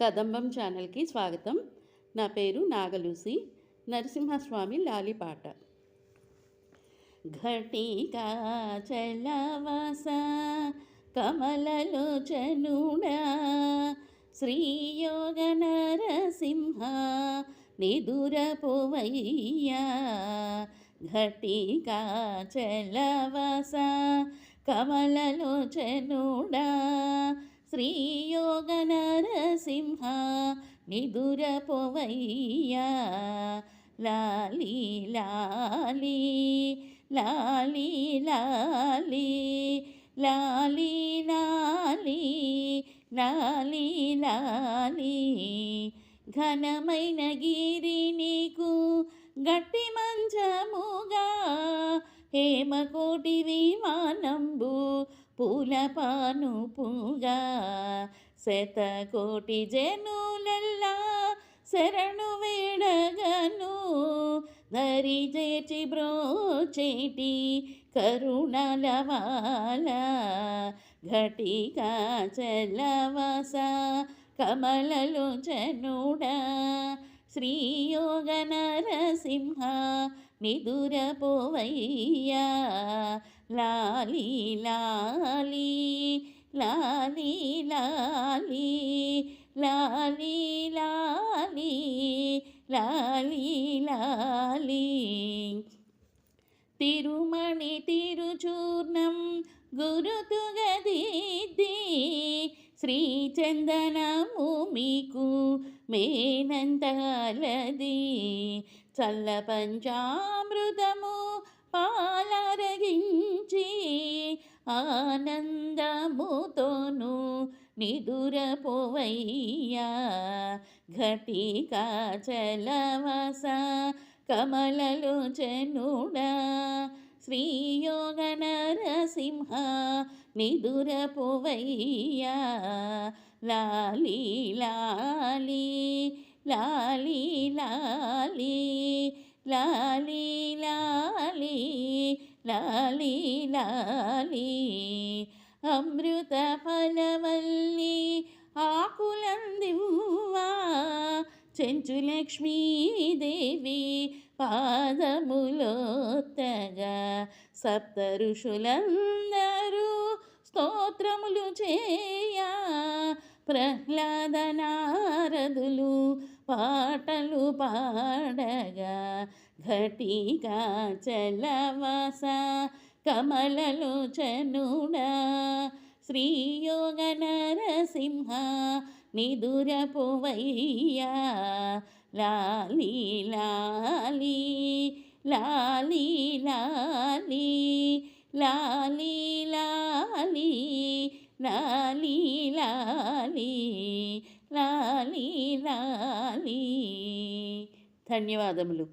కదంబం ఛానల్కి స్వాగతం. నా పేరు నాగలూసి నరసింహస్వామి లాలిపాట. ఘటికా చలవస కమలలోచనుడా శ్రీయోగ నరసింహ నిదురపోవయ్యా ఘటికా చలవస కమలలోచనుడా శ్రీయోగ నరసింహ నిదురపోవయ్యా. లాలి లాలి లాలి లాలి లాలి లాలి లాలి లాలి. ఘనమైన గిరి నీకు గట్టి మంచముగా. హేమకోటి విమానంబు పూల పానుపుగా శతకోటి జనులెల్లా శరణు వేడగను. దరి చేచి బ్రోచేటి కరుణలవాల ఘటికా చలవస కమలలు చనుడా శ్రీయోగ నరసింహ నిదురపోవయ్యా లాలి లాలి లాలి లాలి లాలీ లాలి లాలీ లాలీ. తిరుమణి తిరుచూర్ణం గురుతుగదిద్ది శ్రీచందనము మీకు మేనంతలది. చల్ల పంచామృతము పాలరగించి ఆనందముతోను నిదురపోవయ్యా. ఘటికా చలవస కమలలు చనుడా శ్రీయోగ నరసింహ నిదురపోవయ్యా. లాలి లాలి లాలి లాలి లాలి లాలి లాలి లాలి. అమృత ఫలవల్లి ఆకులందివ్వా. చెంచు లక్ష్మీదేవి పాదములోత్తగా సప్త ఋషులందరూ స్తోత్రములు చేయా. ప్రహ్లాద నారదులు పాటలు పాడగా ఘటికా చలవస కమలలు చనుడా శ్రీయోగ నరసింహ నిదురపోవయ్యా లాలి లాలి లాలి లాలి లాలి లాలి లాలి లాలి లాలి లాలి ధన్యవాదములు